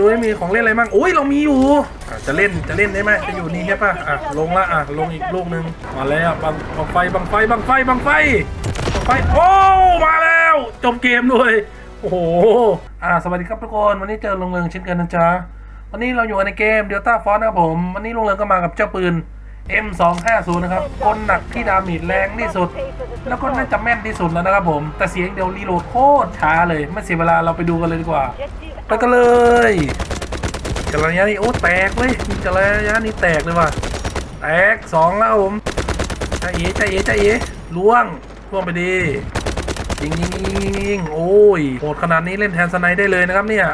ดูให้มีของเล่นอะไรบ้างโอ้ยเรามีอยู่อะจะเล่นจะเล่นได้ไหมจะอยู่นี่ใช่ปะอะลงละอะลงอีกลูกหนึ่งมาแล้วบังบังไฟบังไฟบังไฟบังไฟบังไฟโอ้มาแล้วจบเกมด้วยโอ้โหอะสวัสดีครับทุกคนวันนี้เจอลงเริงเช่นกันนะจ๊ะวันนี้เราอยู่ในเกม Delta Force นะครับผมวันนี้ลงเริงก็มากับเจ้าปืน M250 นะครับคนหนักที่ดาเมจแรงที่สุด แล้วก็น่าจะแม่นที่สุดแล้วนะครับผมแต่เสียงเดียวรีโหลดโคตรช้าเลยไม่เสียเวลาเราไปดูกันเลยดีกว่า ไปกันเลยจักรยานนี่โอ้แตกเลยจักรยานนี่แตกเลยว่ะแตกสองแล้วผมใจเอ๋ใจเอ๋ใจเอ๋ล่วงล่วงไปดียิงยิงยิงยิงโอ้ยโหดขนาดนี้เล่นแทนสไนด์ได้เลยนะครับเนี่ย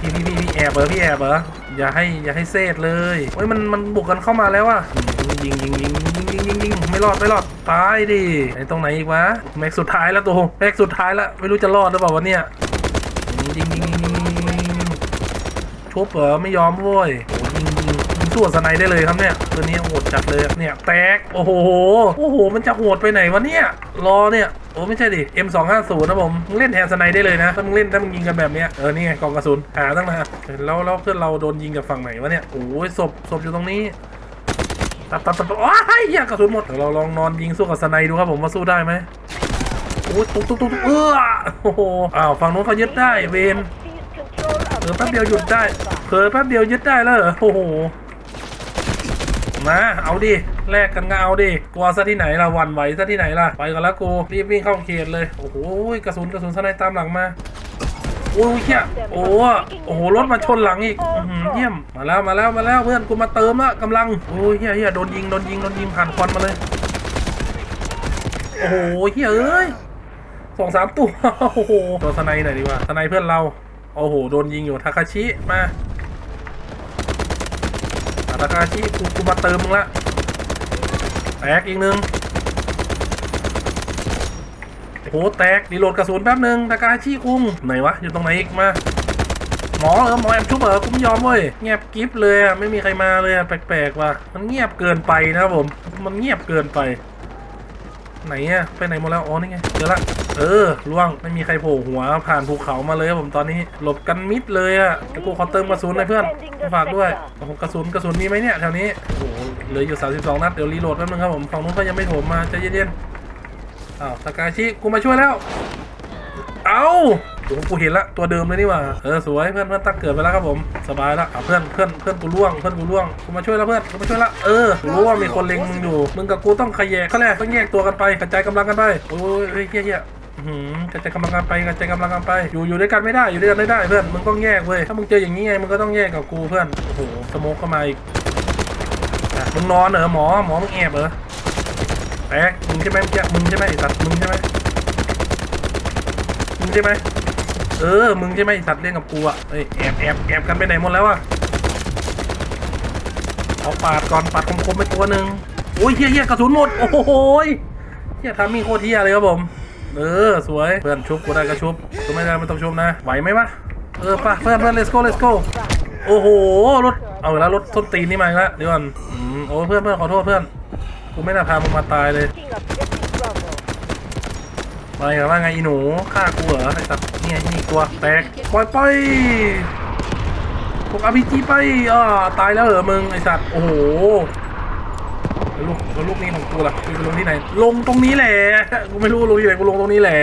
พี่พี่พี่พี่แอบเหรอพี่แอบเหรออย่าให้อย่าให้เซตเลยเฮ้ยมันมันบุกกันเข้ามาแล้วอะยิงยิงยิงยิงยิงยิงยิงไม่รอดไม่รอดตายดิไอ้ตรงไหนอีกวะแม็กสุดท้ายแล้วตัวแม็กสุดท้ายแล้วไม่รู้จะรอดหรือเปล่าวะเนี่ยยิงยิง ชุบเหรอไม่ยอมโว้ยโอ้ยิงยิงยิงสู้สไนได้เลยครับเนี่ยตัวนี้โหดจัดเลยเนี่ยแตกโอ้โหโอ้โห มันจะโหดไปไหนวะเนี่ยรอเนี่ยโอ้ไม่ใช่ดิ M250 นะผมมึงเล่นแทนสไนได้เลยนะถ้ามึงเล่นถ้ามึงยิงกันแบบเนี้ยเออนี่ไงกองกระสุนหาตั้งนานแล้วแล้วเพื่อนเราโดนยิงกับฝั่งไหนวะเนี่ยโอ้ยศพศพอยู่ตรงนี้ตัดตัดตัดว้ายเหี้ยกระสุนหมดเราลองนอนยิงสู้กับสไนดูครับผมว่าสู้ได้ไหมโอ้ยตุ๊กตุ๊กตุ๊กเออโอ้โหอ้าวฝั่งนู้นเขายึดได้เวน อแป๊บเดียวหยุดได้เผลอแป๊บเดียวยึดได้แล้วเหรอโอ้โหมาเอาดิแลกกันก็เอาดิกลัวซะที่ไหนล่ะวันไหวซะที่ไหนล่ะไปกันแล้วกูรีบวิ่งเข้าเขตเลยโอ้โหกระสุนกระสุนสไนตามหลังมาโอ้ยเฮียโอ้โหโอ้โหรถมาชนหลังอีกเยี่ยมมาแล้วมาแล้วมาแล้วเพื่อนกูมาเติมละกำลังโอ้ยเฮียเฮียโดนยิงโดนยิงโดนยิงผ่านควันมาเลยโอ้โหเฮียเอ้ยสองสามตัวโอ้โหตัวสไนหน่อยดีกว่าสไนเพื่อนเรา โอ้โห โดนยิงอยู่ทาคาชิ มาทาคาชิกูกูมาเติมมึงละแตกอีกหนึ่งโอ้โหแตกดีโหลดกระสุนแป๊บหนึ่งทาคาชิคุงไหนวะ อยู่ตรงไหนอีกมา หมอเหรอหมอแอบชุบเหรอกูไม่ยอมเว้ยเงียบกิฟเลยอะไม่มีใครมาเลยอะแปลกๆว่ะมันเงียบเกินไปนะผม มันเงียบเกินไป ไหนอะไปไหนหมดแล้วอ๋อนี่ไงเจอละเออล่วงไม่มีใครโผล่หัวผ่านภูเขามาเลยครับผมตอนนี้หลบกันมิดเลยอะเดี๋ยวกูขอเติมกระสุนหน่อยเพื่อนฝากด้วยโอ้โหกระสุนกระสุนมีไหมเนี่ยแถวนี้โอ้โหเหลืออยู่ 32 นัดเดี๋ยวรีโหลดแป๊บนึงครับผมฝั่งนู้นก็ยังไม่โผล่มาใจเย็นๆอ้าวสกาชิกูมาช่วยแล้ว เอา โอ้กูเห็นละตัวเดิมเลยนี่หว่าเออสวยเพื่อนเพื่อนตั้งเกิดไปแล้วครับผมสบายละอะเพื่อนเพื่อนเพื่อนกูล่วงเพื่อนกูล่วงกูมาช่วยแล้วเพื่อนกูมาช่วยละเออกูรู้ว่ามีคนเล็งมึงอยู่มึงกับกูต้องขยแยกเขาแรกต้องแยกตัวกันไปกระจายกำลังกันไปโอ้ยเฮ้ยเฮียเฮียหือกระจายกำลังกันไปกระจายกำลังกันไป อยู่อยู่ด้วยกันไม่ได้อยู่ด้วยกันไม่ได้เพื่อนมึงต้องแยกเว้ยถ้ามึงเจออย่างนี้ไงมึงก็ต้องแยกกับกูเพื่อนโอ้โหสโมกเข้ามาอีกมึงนอนเหรอหมอหมอมึงแอบเหรอแป๊กมึงใช่ไหมเมื่อกี้มึงใช่ไหมไอ้สัตว์มึงใช่ไหมมึงใช่ไหม เออ มึงใช่ไหมสัตว์เล่นกับกูอะเอ้ยแอบแอบแอบกันไปไหนหมดแล้วอะเอาปาดก่อนปาดคมๆไปตัวหนึ่งโอ้ยเฮียเฮียกระสุนหมด โอ้โหยเฮียทำมีโคตรเฮียเลยครับผม เออ สวย เพื่อนชุบกูได้ก็ชุบกูไม่ได้ไม่ต้องชุบนะ ไหวไหมวะ เออปะเพื่อนเพื่อน let's go let's go โอ้โห รถ เอาแล้วรถส้นตีนนี่มาแล้วเดี๋ยวก่อนอืมโอ้เพื่อนเพื่อนขอโทษเพื่อน กูไม่น่าพามึงมาตายเลย มาไงว่าไงอีหนูฆ่ากูเหรอไอ้สัตว์นี่ไงนี่ตัวแตกปล่อยไปพวกอพีจีไปอ่าตายแล้วเหรอมึงไอ้สัตว์โอ้โหลูกลูกนี้ของกูล่ะกูลงที่ไหน ลงตรงนี้แหละกูไม่รู้ลงที่ไหนกูลงตรงนี้แหละ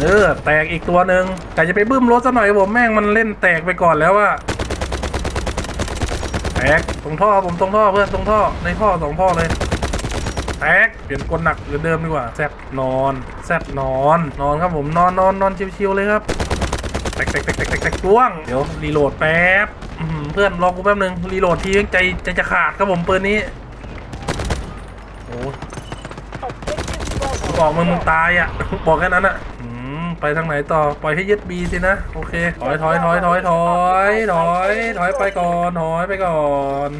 เออแตกอีกตัวหนึ่งแต่จะไปบึ้มรถซะหน่อยผมแม่งมันเล่นแตกไปก่อนแล้วว่าแตกตรงท่อผมตรงท่อเพื่อนตรงท่อในท่อสองท่อเลย แตกเปลี่ยนกลหนักเหมือนเดิมดีกว่าแซดนอนแซดนอนนอนครับผมนอนนอนนอนชิวๆเลยครับแตกแตกแตกแตกแตกตกล่วงเดี๋ยวรีโหลดแป๊บเพื่อนรอกูแป๊บนึงรีโหลดทีใจใจจะขาดครับผมปืนนี้โอ้บอกมึงมึงตายอะบอกแค่นั้นอะไปทางไหนต่อปล่อยให้ยึดบีสินะโอเคถอยถอยถอยถอยถอยถอยถอยไปก่อนถอยไปก่อน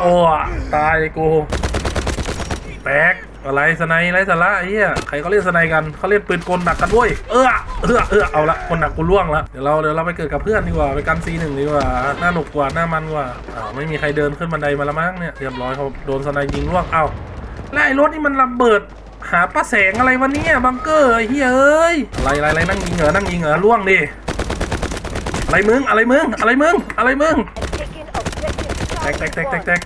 โอ้ตายกูแตกอะไรสไนไรสาระไอ้เหี้ยใครเขาเล่นสไนกันเขาเล่นปืนกลหนักกันเว้ยเออเออเออเอาละคนหนักกูล่วงละเดี๋ยวเราเดี๋ยวเราไปเกิดกับเพื่อนดีกว่าไปกันซีหนึ่งดีกว่าหน้าหนุกกว่าหน้ามันกว่าอ้าวไม่มีใครเดินขึ้นบันไดมาละมั้งเนี่ยเรียบร้อยเขาโดนสไนยิงล่วงเอ้าแล้วไอ้รถนี่มันระเบิดหาป้าแสงอะไรวะเนี่ยบังเกอร์ไอ้เฮ้ยเอ้ยอะไรอะไรอะไรนั่งยิงเหรอนั่งยิงเหรอล่วงดิอะไรมึงอะไรมึงอะไรมึงอะไรมึงแตกแตกแตกแตกแตก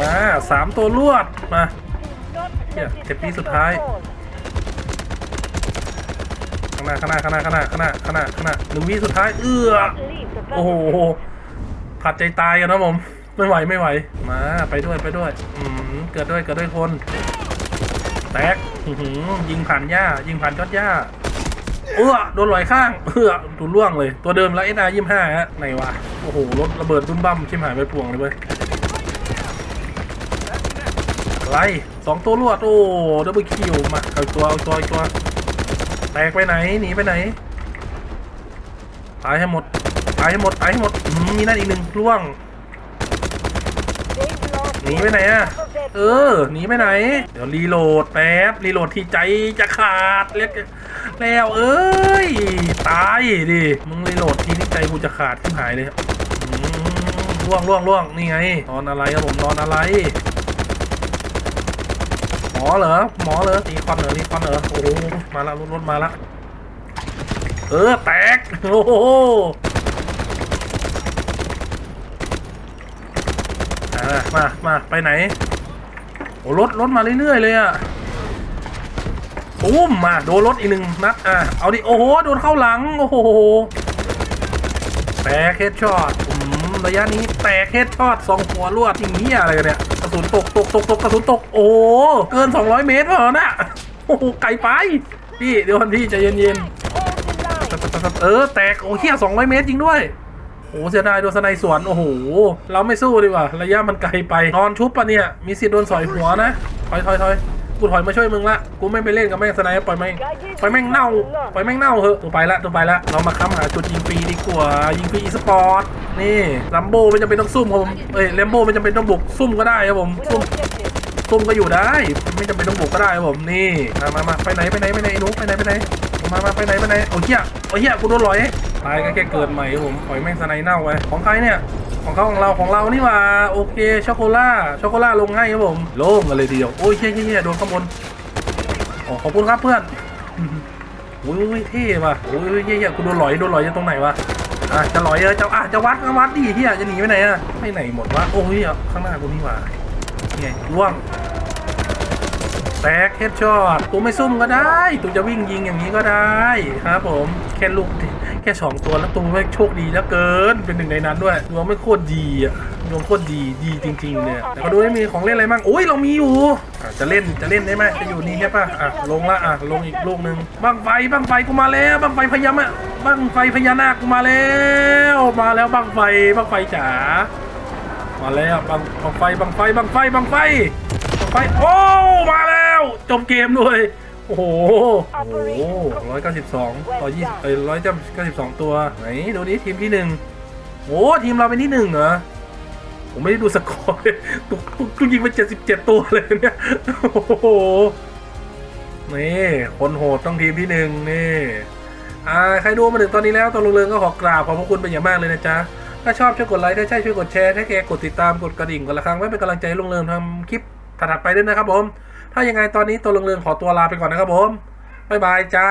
มาสามตัวลวดมาเนี่ยเก็เก็บปีปีสุสุดท้าย ข้างหน้าข้างหน้าข้างหน้าข้างหน้าข้างหน้าข้างหน้าข้างหน้าหนึ่งวิสุดท้ายเอื้อโอ้โหขาดใจตายกันนะผม ไม่ไหวไม่ไหว มาไปด้วยไปด้วย อืมเกิดด้วยเกิดด้วยคนแตกหือยิงผ่านหญ้า ยิงผ่านยอดหญ้าเอื้อโดนลอยข้างเอื้อดูล่วงเลย ตัวเดิมแล้วเอ็นอายี่ห้าฮะไหนวะโอ้โหรถระเบิดดุ้มบั้มชิมหายไปป่วงเลยเว้ย ไรสองตัวรวดโอ้ดับเบิลคิวมาเอาตัวเอาตัวเอาตัวแตกไปไหนหนีไปไหนตายให้หมดตายให้หมดตายให้หมดมีนั่นอีกหนึ่งล่วงหนีไปไหนอะเออหนีไปไหน เดี๋ยวรีโหลดแป๊บรีโหลดที่ใจจะขาดเรียกแล้วเอ้ยตายดิมึงรีโหลดทีนี้ใจกูจะขาดขึ้นหายเลยล่วงล่วงล่วงนี่ไงนอนอะไรครับผมนอนอะไร อเหรอ หมอเหรอรีคอนเหรอรีคอนเหรอโอ้โหมาละรถรถมาละเออแตกโอ้โหอะมามาไปไหนโอ้รถรถมาเรื่อยๆเลยอะปุ้มมาโดนรถอีกหนึ่งนัดอะเอาดิโอ้โหโดนเข้าหลังโอ้โหแตกเฮดช็อตอืม ระยะนี้แตกเฮดช็อตสองหัวรวดอย่างนี้ยอะไรกันเนี่ยกระสุนตกตกตกตกกระสุนตกโอ้เกิน 200 เมตรเปล่านะโอ้โหไกลไปพี่เดี๋ยวก่อนพี่ใจเย็นๆเออแตกโอ้เฮีย200 เมตรจริงด้วยโอ้เสียดายโดนสไนสวนโอ้โหเราไม่สู้ดีกว่าระยะมันไกลไปนอนชุบปะเนี่ยมีสิทธิ์โดนสอยหัวนะถอยถอยถอย กูถอยมาช่วยมึงละ กูไม่ไปเล่นกับแม่งสไนปล่อยแม่งปล่อยแม่งเน่าปล่อยแม่งเน่าเหอะตัวไปละตัวไปละ เรามาค้ำหาจุดยิงฟรีดีกว่า ยิงฟรีอีสปอร์ต นี่ลัมโบไม่จำเป็นต้องซุ่มครับผม เอ้ยแลมโบไม่จำเป็นต้องบุกซุ่มก็ได้ครับผม ซุ่มซุ่มก็อยู่ได้ ไม่จำเป็นต้องบุกก็ได้ครับผม นี่ มามามาไปไหนไปไหนไปไหนไอ้หนูไปไหนไปไหน มามาไปไหนไปไหน โอ้เหี้ย โอ้เหี้ย กูโดนลอย ตายก็แค่เกิดใหม่ครับผม ปล่อยแม่งสไนเน่าไว้ของใครเนี่ย ของเขาของเราของเรานี่หว่าโอเคช็อกโกล่าช็อกโกล่าลงให้ครับผมโล่งกันเลยทีเดียวโอ้ยเหี้ยเหี้ยเฮียโดนข้างบนโอ้ขอบคุณครับเพื่อนโอ้ยเท่ว่ะโอ้ยเหี้ยเหี้ยกูโดนลอยโดนลอยอยู่ตรงไหนวะอะจะลอยเออจะอะจะวัดก็วัดดิเหี้ยจะหนีไปไหนอะไปไหนหมดวะโอ้ยข้างหน้ากูนี่ว่านี่ไงล่วงแตกเฮดช็อตตัวไม่ซุ่มก็ได้ตัวจะวิ่งยิงอย่างนี้ก็ได้ครับผมแค่ลูกแค่สองตัวแล้วตัวไม่โชคดีแล้วเกินเป็นหนึ่งในนั้นด้วยดวงไม่โคตรดีอะดวงโคตรดีดีจริงๆเนี่ยแต่ก็ดูไม่มีของเล่นอะไรบ้างโอ้ยเรามีอยู่อะจะเล่นจะเล่นได้ไหมจะอยู่นี่ใช่ปะอะลงละอะลงอีกลูกหนึ่งบังไฟบังไฟกูมาแล้วบังไฟพญามะบังไฟพญานาคกูมาแล้วมาแล้วบังไฟบังไฟจ๋ามาแล้วบังบังไฟบังไฟบังไฟบังไฟไปโอ้มาแล้วจบเกมด้วย โอ้โหโอ้โหร้อยเก้าสิบสองต่อยี่เอ้ยร้อยเก้าสิบสองตัว ไหนดูดิทีมที่หนึ่งโอ้ทีมเราเป็นที่หนึ่งเหรอ ผมไม่ได้ดูสกอร์เลยตุกตุกตุกยิงไปเจ็ดสิบเจ็ดตัวเลยเนี่ย โอ้โห นี่ คนโหดต้องทีมที่หนึ่งนี่อ่าใครดูมาถึงตอนนี้แล้วตัวลงเรืองก็ขอกราบขอบพระคุณเป็นอย่างมากเลยนะจ๊ะถ้าชอบช่วยกดไลค์ถ้าใช่ช่วยกดแชร์ถ้าแกกดติดตามกดกระดิ่งกดละครั้งไว้เป็นกำลังใจให้ลงเรืองทำคลิปถัดๆไปด้วยนะครับผม ถ้ายังไงตอนนี้ตัวลงเรืองขอตัวลาไปก่อนนะครับผม บ๊ายบายจ้า